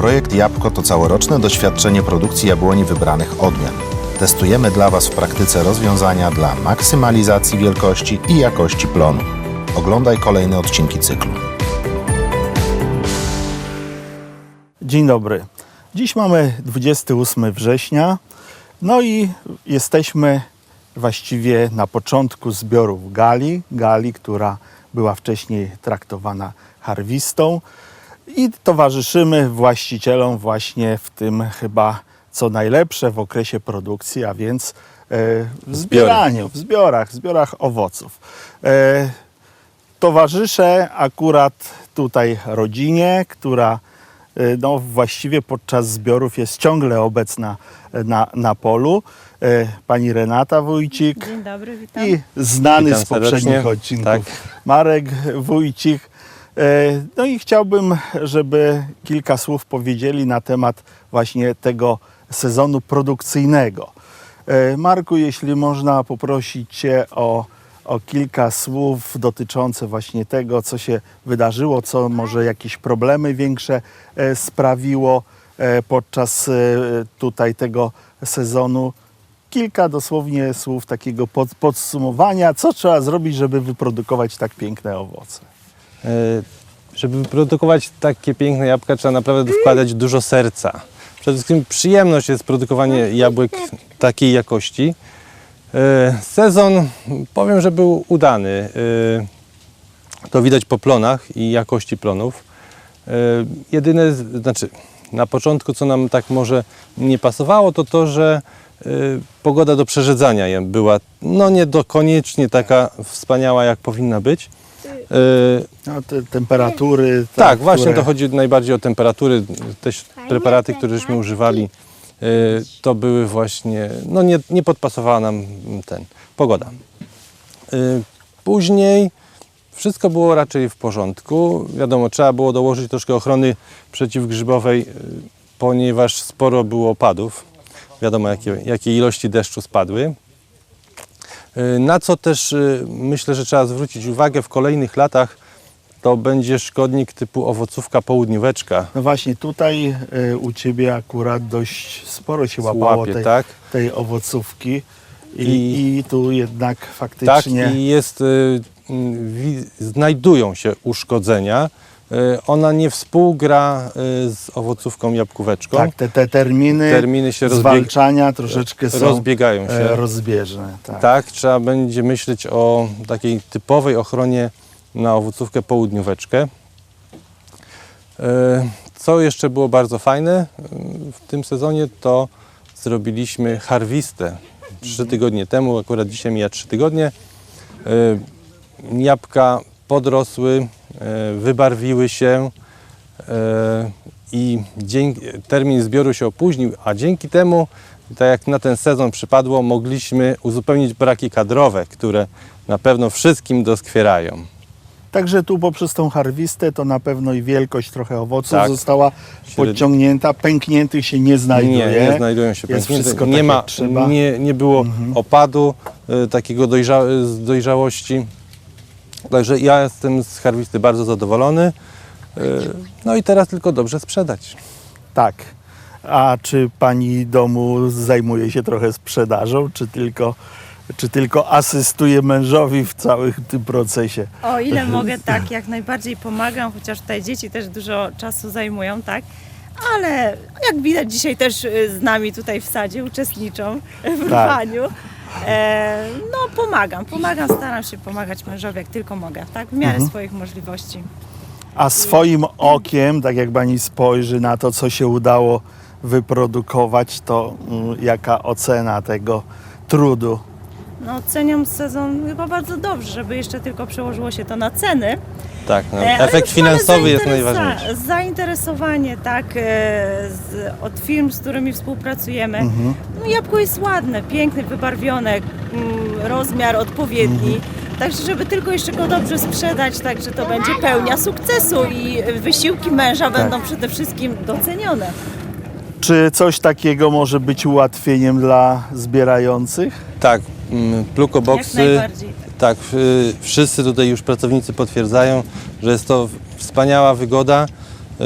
Projekt Jabłko to całoroczne doświadczenie produkcji jabłoni wybranych odmian. Testujemy dla Was w praktyce rozwiązania dla maksymalizacji wielkości i jakości plonu. Oglądaj kolejne odcinki cyklu. Dzień dobry. Dziś mamy 28 września, no i jesteśmy właściwie na początku zbiorów gali, gali, która była wcześniej traktowana harwistą i towarzyszymy właścicielom właśnie w tym chyba co najlepsze w okresie produkcji, a więc e, w zbieraniu, w zbiorach, w zbiorach owoców. E, Towarzyszę akurat tutaj rodzinie, która y, no, właściwie podczas zbiorów jest ciągle obecna na, na polu. Pani Renata Wójcik Dzień dobry, witam. i znany Witam z poprzednich serdecznie. odcinków Tak. Marek Wójcik. E, No i chciałbym, żeby kilka słów powiedzieli na temat właśnie tego sezonu produkcyjnego. E, Marku, jeśli można poprosić Cię o, o kilka słów dotyczące właśnie tego, co się wydarzyło, co może jakieś problemy większe e, sprawiło podczas tutaj tego sezonu. Kilka dosłownie słów takiego pod, podsumowania, co trzeba zrobić, żeby wyprodukować tak piękne owoce. E, Żeby produkować takie piękne jabłka, trzeba naprawdę wkładać dużo serca. Przede wszystkim przyjemność jest produkowanie jabłek takiej jakości. E, Sezon, powiem, że był udany. E, To widać po plonach i jakości plonów. Jedyne, znaczy na początku, co nam tak może nie pasowało, to to, że pogoda do przerzedzania była no nie do koniecznie taka wspaniała, jak powinna być. E, No, te temperatury. te, tak, właśnie które- to chodzi najbardziej o temperatury. Te preparaty, które żeśmy używali, y, to były właśnie, no nie, nie podpasowała nam ten, pogoda. Y, Później wszystko było raczej w porządku. Wiadomo, trzeba było dołożyć troszkę ochrony przeciwgrzybowej, ponieważ sporo było opadów. Wiadomo, jakie, jakie ilości deszczu spadły. Y, Na co też y, myślę, że trzeba zwrócić uwagę w kolejnych latach, to będzie szkodnik typu owocówka południóweczka. No właśnie, tutaj y, u Ciebie akurat dość sporo się łapało Łapie, tej, tak? tej owocówki i, I- i tu jednak Tak, faktycznie... i jest, y, wi- znajdują się uszkodzenia. Y, Ona nie współgra y, z owocówką jabłkóweczką. Tak, te, te terminy, Terminy się zwalczania troszeczkę są rozbiegają się. e, rozbieżne. Tak. Tak, trzeba będzie myśleć o takiej typowej ochronie na owocówkę południóweczkę. E, Co jeszcze było bardzo fajne e, w tym sezonie, to zrobiliśmy harwistę trzy tygodnie temu, akurat dzisiaj mija trzy tygodnie. E, Jabłka podrosły, wybarwiły się e, i dzięki, termin zbioru się opóźnił, a dzięki temu, tak jak na ten sezon przypadło, mogliśmy uzupełnić braki kadrowe, które na pewno wszystkim doskwierają. Także tu poprzez tą harwistę to na pewno i wielkość trochę owoców Tak. została podciągnięta, pękniętych się nie znajduje. Nie, nie znajdują się Jest wszystko nie tak, ma. Mhm. nie, nie było opadu y, takiego dojrza, dojrzałości. Także ja jestem z harwisty bardzo zadowolony. Y, no i teraz tylko dobrze sprzedać. Tak. A czy pani domu zajmuje się trochę sprzedażą, czy tylko, czy tylko asystuje mężowi w całym tym procesie? O ile mogę, tak, jak najbardziej pomagam, chociaż tutaj dzieci też dużo czasu zajmują, tak. Ale jak widać dzisiaj też y, z nami tutaj w sadzie uczestniczą w rwaniu. E, no pomagam, pomagam, staram się pomagać mężowi jak tylko mogę, tak, w miarę swoich możliwości. A swoim okiem, tak jak pani spojrzy na to, co się udało wyprodukować, to mm, jaka ocena tego trudu? No oceniam sezon chyba bardzo dobrze, żeby jeszcze tylko przełożyło się to na ceny. Tak, no, E, ale efekt finansowy jest zainteresa- najważniejszy. Zainteresowanie, tak, e, z, od firm, z którymi współpracujemy. Mhm. No, jabłko jest ładne, piękne, wybarwione, mm, rozmiar odpowiedni. Mhm. Także, żeby tylko jeszcze go dobrze sprzedać, także to będzie pełnia sukcesu i wysiłki męża Tak. będą przede wszystkim docenione. Czy coś takiego może być ułatwieniem dla zbierających? Tak, mm, Jak plukoboksy, najbardziej. Tak, y, wszyscy tutaj już pracownicy potwierdzają, że jest to wspaniała wygoda. Y,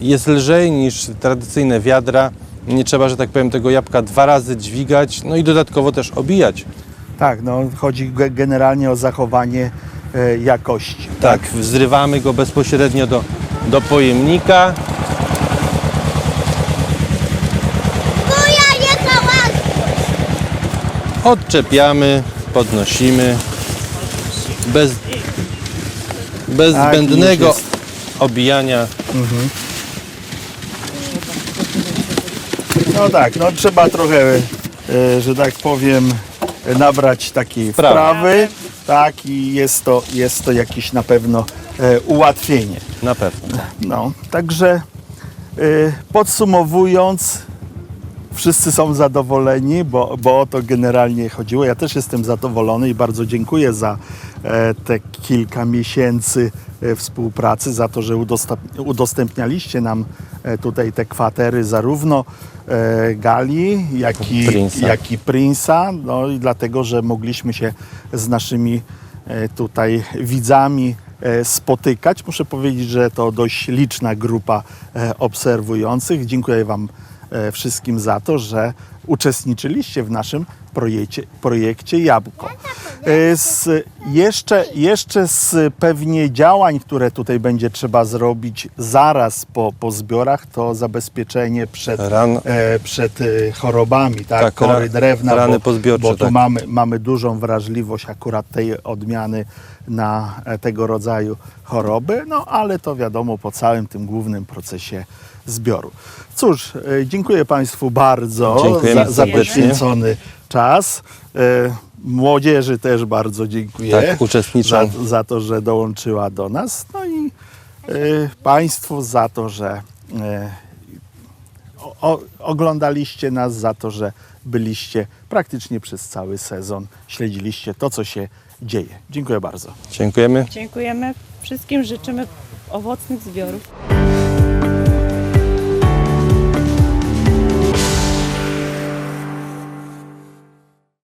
jest lżej niż tradycyjne wiadra. Nie trzeba, że tak powiem, tego jabłka dwa razy dźwigać, no i dodatkowo też obijać. Tak, no chodzi ge- generalnie o zachowanie e, jakości. Tak, zrywamy go bezpośrednio do, do pojemnika. Odczepiamy, podnosimy. Bez, bez Tak, zbędnego już obijania. No tak, no trzeba trochę, e, że tak powiem, e, nabrać takiej Wprawy. wprawy. Tak, i jest to, jest to jakieś na pewno e, ułatwienie. Na pewno. No, także y, podsumowując, wszyscy są zadowoleni, bo, bo o to generalnie chodziło. Ja też jestem zadowolony i bardzo dziękuję za e, te kilka miesięcy e, współpracy, za to, że udostęp- udostępnialiście nam e, tutaj te kwatery zarówno Gali, jak i, Prince'a. jak i Prince'a, no i dlatego, że mogliśmy się z naszymi tutaj widzami spotykać. Muszę powiedzieć, że to dość liczna grupa obserwujących. Dziękuję Wam wszystkim za to, że uczestniczyliście w naszym projekcie, projekcie Jabłko. E, Z, jeszcze, jeszcze z pewnie działań, które tutaj będzie trzeba zrobić zaraz po, po zbiorach, to zabezpieczenie przed, Ran- e, przed e, chorobami, tak, Tak, kory ra- drewna, rany bo, bo tu tak. mamy, mamy dużą wrażliwość akurat tej odmiany na e, tego rodzaju choroby, no ale to wiadomo po całym tym głównym procesie zbioru. Cóż, dziękuję Państwu bardzo Dziękujemy za, poświęcony czas. E, Młodzieży też bardzo dziękuję Tak, uczestniczą. za, za to, że dołączyła do nas. No i e, Państwu za to, że e, o, oglądaliście nas, za to, że byliście praktycznie przez cały sezon, śledziliście to, co się dzieje. Dziękuję bardzo. Dziękujemy. Dziękujemy. Wszystkim życzymy owocnych zbiorów.